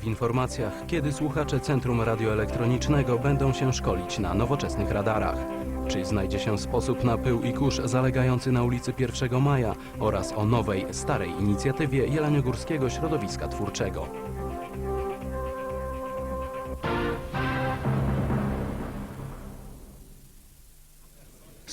W informacjach, kiedy słuchacze Centrum Radioelektronicznego będą się szkolić na nowoczesnych radarach. Czy znajdzie się sposób na pył i kurz zalegający na ulicy 1 Maja oraz o nowej, starej inicjatywie Jeleniogórskiego Środowiska Twórczego.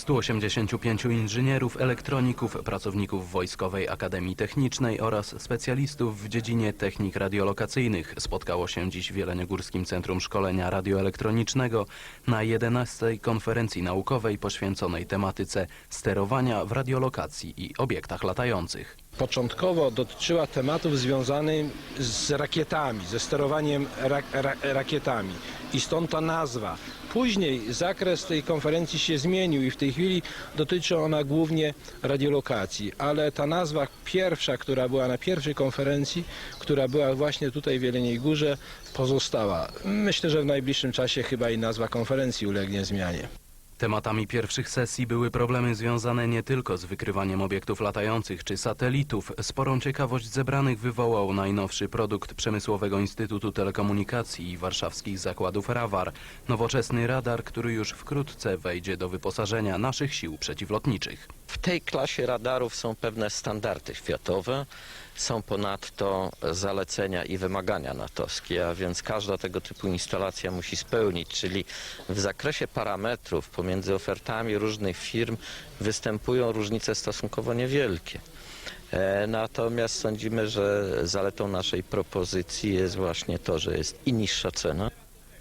185 inżynierów, elektroników, pracowników Wojskowej Akademii Technicznej oraz specjalistów w dziedzinie technik radiolokacyjnych spotkało się dziś w Jeleniogórskim Centrum Szkolenia Radioelektronicznego na 11 konferencji naukowej poświęconej tematyce sterowania w radiolokacji i obiektach latających. Początkowo dotyczyła tematów związanych z rakietami, ze sterowaniem ra ra rakietami i stąd ta nazwa. Później zakres tej konferencji się zmienił i w tej chwili dotyczy ona głównie radiolokacji, ale ta nazwa pierwsza, która była na pierwszej konferencji, która była właśnie tutaj w Jeleniej Górze, pozostała. Myślę, że w najbliższym czasie chyba i nazwa konferencji ulegnie zmianie. Tematami pierwszych sesji były problemy związane nie tylko z wykrywaniem obiektów latających czy satelitów. Sporą ciekawość zebranych wywołał najnowszy produkt Przemysłowego Instytutu Telekomunikacji i warszawskich zakładów Rawar. Nowoczesny radar, który już wkrótce wejdzie do wyposażenia naszych sił przeciwlotniczych. W tej klasie radarów są pewne standardy światowe, są ponadto zalecenia i wymagania natowskie, a więc każda tego typu instalacja musi spełnić, czyli w zakresie parametrów pomiędzy ofertami różnych firm występują różnice stosunkowo niewielkie. E, Natomiast sądzimy, że zaletą naszej propozycji jest właśnie to, że jest i niższa cena,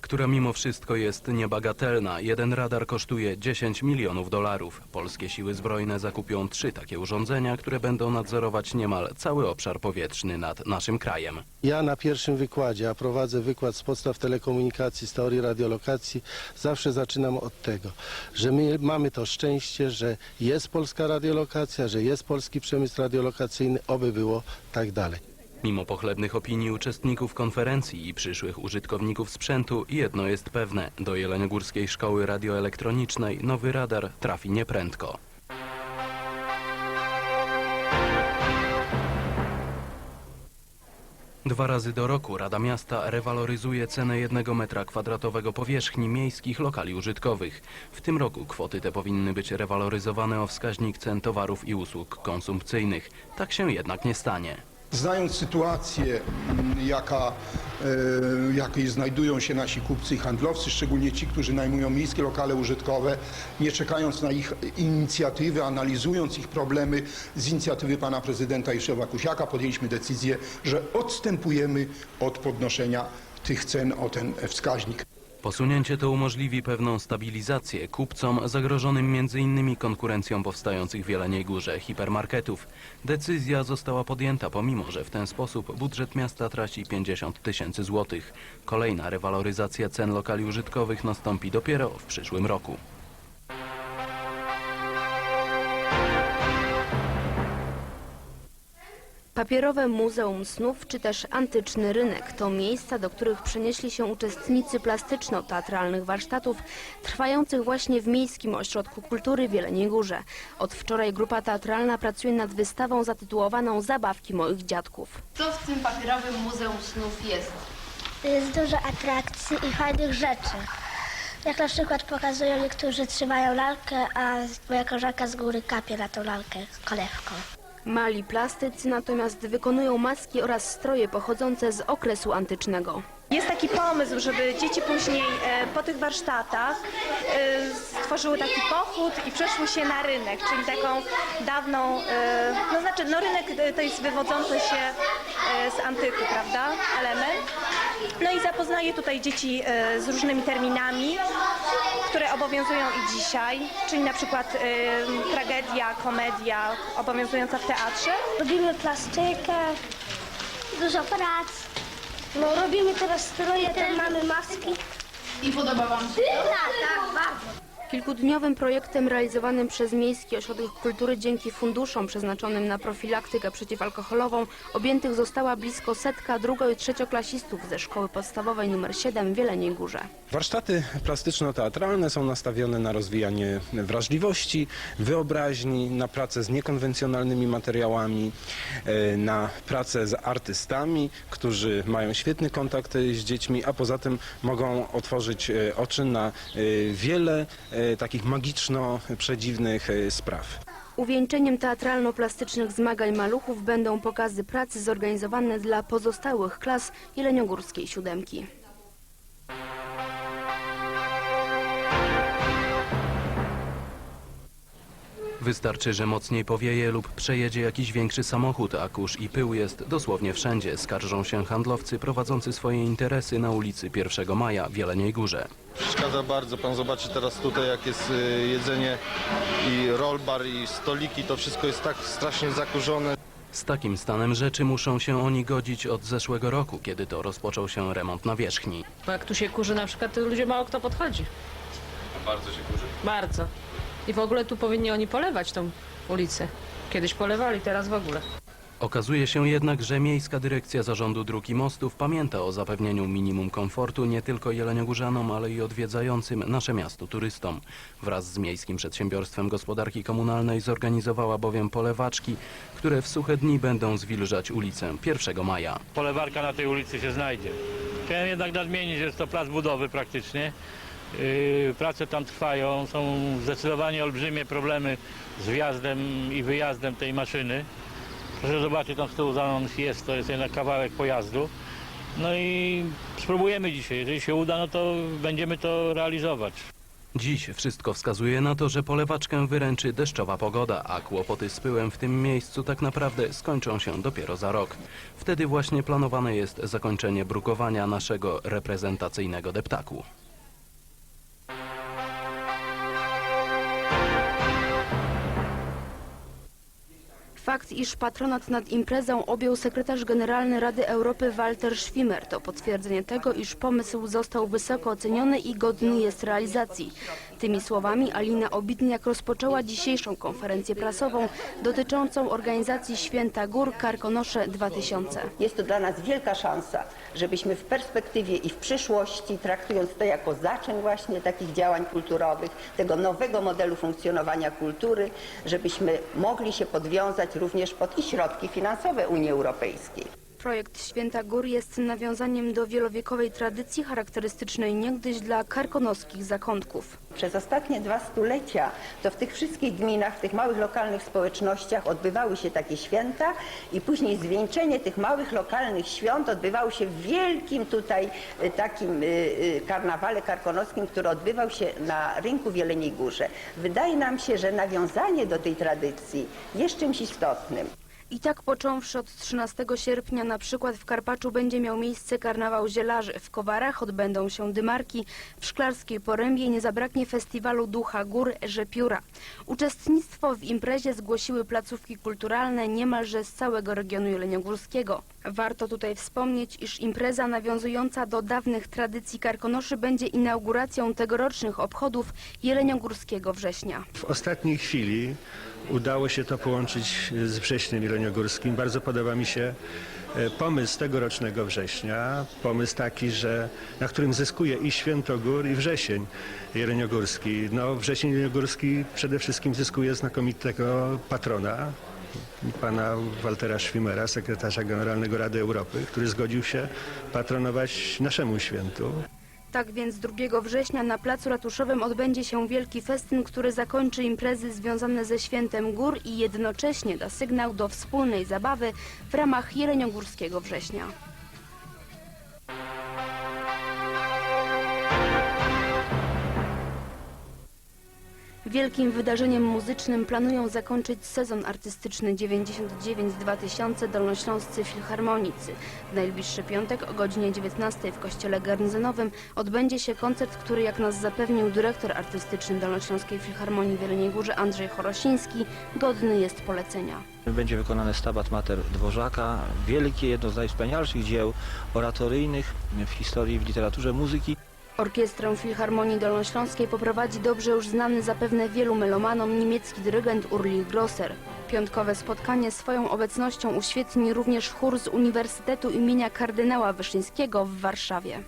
która mimo wszystko jest niebagatelna. Jeden radar kosztuje 10 milionów dolarów. Polskie siły zbrojne zakupią trzy takie urządzenia, które będą nadzorować niemal cały obszar powietrzny nad naszym krajem. Ja na pierwszym wykładzie, a prowadzę wykład z podstaw telekomunikacji, z teorii radiolokacji, zawsze zaczynam od tego, że my mamy to szczęście, że jest polska radiolokacja, że jest polski przemysł radiolokacyjny, oby było tak dalej. Mimo pochlebnych opinii uczestników konferencji i przyszłych użytkowników sprzętu, jedno jest pewne. Do Jeleniogórskiej Szkoły Radioelektronicznej nowy radar trafi nieprędko. Dwa razy do roku Rada Miasta rewaloryzuje cenę jednego metra kwadratowego powierzchni miejskich lokali użytkowych. W tym roku kwoty te powinny być rewaloryzowane o wskaźnik cen towarów i usług konsumpcyjnych. Tak się jednak nie stanie. Znając sytuację, mm, jaka, e, jakiej znajdują się nasi kupcy i handlowcy, szczególnie ci, którzy najmują miejskie lokale użytkowe, nie czekając na ich inicjatywy, analizując ich problemy, z inicjatywy pana prezydenta Juszewa Kusiaka podjęliśmy decyzję, że odstępujemy od podnoszenia tych cen o ten wskaźnik. Posunięcie to umożliwi pewną stabilizację kupcom zagrożonym m.in. konkurencją powstających w Jeleniej Górze hipermarketów. Decyzja została podjęta pomimo, że w ten sposób budżet miasta traci 50 tysięcy złotych. Kolejna rewaloryzacja cen lokali użytkowych nastąpi dopiero w przyszłym roku. Papierowe Muzeum Snów czy też Antyczny Rynek to miejsca, do których przenieśli się uczestnicy plastyczno-teatralnych warsztatów trwających właśnie w Miejskim Ośrodku Kultury w Jeleniej Górze. Od wczoraj grupa teatralna pracuje nad wystawą zatytułowaną Zabawki moich dziadków. Co w tym papierowym Muzeum Snów jest? Jest dużo atrakcji i fajnych rzeczy. Jak na przykład pokazują niektórzy trzymają lalkę, a moja koleżanka z góry kapie na tą lalkę kolewką. Mali plastycy natomiast wykonują maski oraz stroje pochodzące z okresu antycznego. Jest taki pomysł, żeby dzieci później e, po tych warsztatach e, stworzyły taki pochód i przeszły się na rynek, czyli taką dawną, e, no znaczy no rynek e, to jest wywodzący się e, z antyku, prawda, element. No i zapoznaje tutaj dzieci e, z różnymi terminami, które obowiązują i dzisiaj, czyli na przykład e, tragedia, komedia obowiązująca w teatrze. Robimy plastykę, dużo prac. No robimy teraz stroje, teraz mamy maski. I podoba Wam się to? Tak, tak, bardzo. Kilkudniowym projektem realizowanym przez Miejski Ośrodek Kultury dzięki funduszom przeznaczonym na profilaktykę przeciwalkoholową objętych została blisko setka drugo- i trzecioklasistów ze szkoły podstawowej nr 7 w Jeleniej Górze. Warsztaty plastyczno-teatralne są nastawione na rozwijanie wrażliwości, wyobraźni, na pracę z niekonwencjonalnymi materiałami, e, na pracę z artystami, którzy mają świetny kontakt e, z dziećmi, a poza tym mogą otworzyć e, oczy na wiele takich magiczno-przedziwnych e, spraw. Uwieńczeniem teatralno-plastycznych zmagań maluchów będą pokazy pracy zorganizowane dla pozostałych klas Jeleniogórskiej Siódemki. Wystarczy, że mocniej powieje lub przejedzie jakiś większy samochód, a kurz i pył jest dosłownie wszędzie. Skarżą się handlowcy prowadzący swoje interesy na ulicy 1 Maja w Jeleniej Górze. Przeszkadza bardzo. Pan zobaczy teraz tutaj, jak jest y, jedzenie i rollbar i stoliki, to wszystko jest tak strasznie zakurzone. Z takim stanem rzeczy muszą się oni godzić od zeszłego roku, kiedy to rozpoczął się remont nawierzchni. Bo jak tu się kurzy na przykład, to ludzie mało kto podchodzi. Bardzo się kurzy. Bardzo. I w ogóle tu powinni oni polewać tą ulicę. Kiedyś polewali, teraz w ogóle. Okazuje się jednak, że Miejska Dyrekcja Zarządu Dróg i Mostów pamięta o zapewnieniu minimum komfortu nie tylko jeleniogórzanom, ale i odwiedzającym nasze miasto turystom. Wraz z Miejskim Przedsiębiorstwem Gospodarki Komunalnej zorganizowała bowiem polewaczki, które w suche dni będą zwilżać ulicę 1 maja. Polewarka na tej ulicy się znajdzie. Chciałem jednak nadmienić, że jest to plac budowy praktycznie. Yy, Prace tam trwają, są zdecydowanie olbrzymie problemy z wjazdem i wyjazdem tej maszyny. Proszę zobaczyć, tam z tyłu za jest, to jest jednak kawałek pojazdu. No i spróbujemy dzisiaj, jeżeli się uda, no to będziemy to realizować. Dziś wszystko wskazuje na to, że polewaczkę wyręczy deszczowa pogoda, a kłopoty z pyłem w tym miejscu tak naprawdę skończą się dopiero za rok. Wtedy właśnie planowane jest zakończenie brukowania naszego reprezentacyjnego deptaku. Fakt, iż patronat nad imprezą objął sekretarz generalny Rady Europy Walter Schwimmer to potwierdzenie tego, iż pomysł został wysoko oceniony i godny jest realizacji. Tymi słowami Alina Obitniak rozpoczęła dzisiejszą konferencję prasową dotyczącą organizacji Święta Gór Karkonosze 2000. Jest to dla nas wielka szansa, żebyśmy w perspektywie i w przyszłości, traktując to jako zaczyn właśnie takich działań kulturowych, tego nowego modelu funkcjonowania kultury, żebyśmy mogli się podwiązać również pod i środki finansowe Unii Europejskiej. Projekt Święta Gór jest nawiązaniem do wielowiekowej tradycji charakterystycznej niegdyś dla karkonoskich zakątków. Przez ostatnie dwa stulecia to w tych wszystkich gminach, w tych małych lokalnych społecznościach odbywały się takie święta i później zwieńczenie tych małych lokalnych świąt odbywało się w wielkim tutaj y, takim y, y, karnawale karkonoskim, który odbywał się na rynku w Jeleniej Górze. Wydaje nam się, że nawiązanie do tej tradycji jest czymś istotnym. I tak począwszy od 13 sierpnia na przykład w Karpaczu będzie miał miejsce karnawał zielarzy, w Kowarach odbędą się dymarki, w Szklarskiej Porębie nie zabraknie festiwalu Ducha Gór Rzepióra. Uczestnictwo w imprezie zgłosiły placówki kulturalne niemalże z całego regionu jeleniogórskiego. Warto tutaj wspomnieć, iż impreza nawiązująca do dawnych tradycji karkonoszy będzie inauguracją tegorocznych obchodów jeleniogórskiego września. W ostatniej chwili udało się to połączyć z wrześniem jeleniogórskim. Bardzo podoba mi się e, pomysł tegorocznego września. Pomysł taki, że, na którym zyskuje i Świętogór, i wrzesień jeleniogórski. No, wrzesień jeleniogórski przede wszystkim zyskuje znakomitego patrona, pana Waltera Schwimmera, sekretarza generalnego Rady Europy, który zgodził się patronować naszemu świętu. Tak więc 2 września na Placu Ratuszowym odbędzie się wielki festyn, który zakończy imprezy związane ze Świętem Gór i jednocześnie da sygnał do wspólnej zabawy w ramach Jeleniogórskiego Września. Wielkim wydarzeniem muzycznym planują zakończyć sezon artystyczny 99-2000 Dolnośląscy Filharmonicy. W najbliższy piątek o godzinie 19 w Kościele Garnizonowym odbędzie się koncert, który jak nas zapewnił dyrektor artystyczny Dolnośląskiej Filharmonii w Jeleniej Górze Andrzej Chorosiński, godny jest polecenia. Będzie wykonany Stabat Mater Dworzaka, wielkie, jedno z najwspanialszych dzieł oratoryjnych w historii, w literaturze muzyki. Orkiestrę Filharmonii Dolnośląskiej poprowadzi dobrze już znany zapewne wielu melomanom niemiecki dyrygent Urlich Grosser. Piątkowe spotkanie swoją obecnością uświetni również chór z Uniwersytetu imienia kardynała Wyszyńskiego w Warszawie.